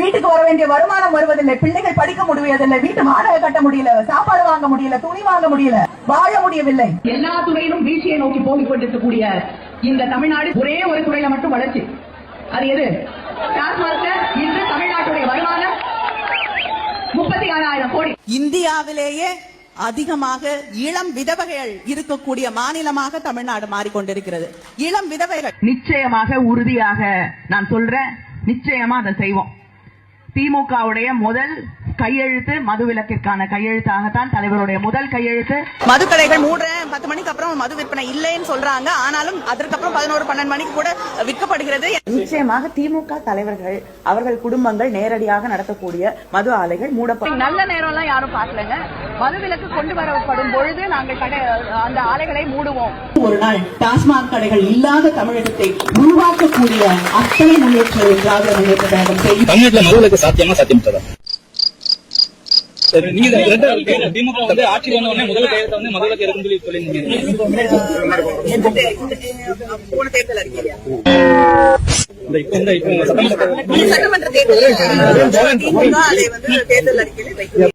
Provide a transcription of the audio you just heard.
வீட்டுக்கு வர வேண்டிய வருமானம் வருவதில்லை பிள்ளைகள் படிக்க முடியவில்லை வீட்டு வாடகை கட்ட முடியல சாப்பாடு வாங்க முடியல துணி வாங்க முடியல வாழ முடியவில்லை. எல்லா துறையிலும் வீழ்ச்சியை நோக்கி போகிக் கொண்டிருக்கக்கூடிய இந்த தமிழ்நாடு ஒரே ஒரு துறையில மட்டும் வளர்ச்சி. அது எது? இன்று தமிழ்நாட்டுடைய வருமானம் முப்பத்தி ஆறாயிரம் கோடி. இந்தியாவிலேயே அதிகமாக இளம் விதவைகள் இருக்கக்கூடிய மாநிலமாக தமிழ்நாடு மாறிக்கொண்டிருக்கிறது. இளம் விதவைகள். நிச்சயமாக உறுதியாக நான் சொல்றேன் நிச்சயமா அதை செய்வோம். திமுகவுடைய முதல் கையெழுத்து மதுவிலக்கிற்கான கையெழுத்தாகத்தான் தலைவருடைய முதல் கையெழுத்து. மதுக்கடைகள் மூடுறேன் பத்து மணிக்கு அப்புறம் மது விற்பனை இல்லைன்னு சொல்றாங்க. ஆனாலும் அதற்கப்புறம் பதினோரு பன்னெண்டு மணிக்கு கூட விற்கப்படுகிறது. நிச்சயமாக திமுக தலைவர்கள் அவர்கள் குடும்பங்கள் நேரடியாக நடத்தக்கூடிய மது ஆலைகள் மூடப்படும் நல்ல நேரம்லாம் யாரும் பார்க்கலங்க. மதுவிலக்கு கொண்டு வரப்படும் பொழுது நாங்கள் கடை அந்த ஆலைகளை மூடுவோம். ஒரு நாள் டாஸ்மாக் கடைகள் இல்லாத தமிழகத்தை உருவாக்கக்கூடிய அத்தனை முன்னேற்றங்களை திராவிட முன்னேற்ற கழகம் செய்யும் தமிழ்நாட்டுல மதுவிலக்கு சாத்தியமா சாத்தியம் திமுக வந்து ஆட்சி வந்த உடனே முதல் கையெழுத்த வந்து சொல்லி சொல்லியிருந்தீங்க. சட்டமன்ற தேர்தல் அறிக்கையில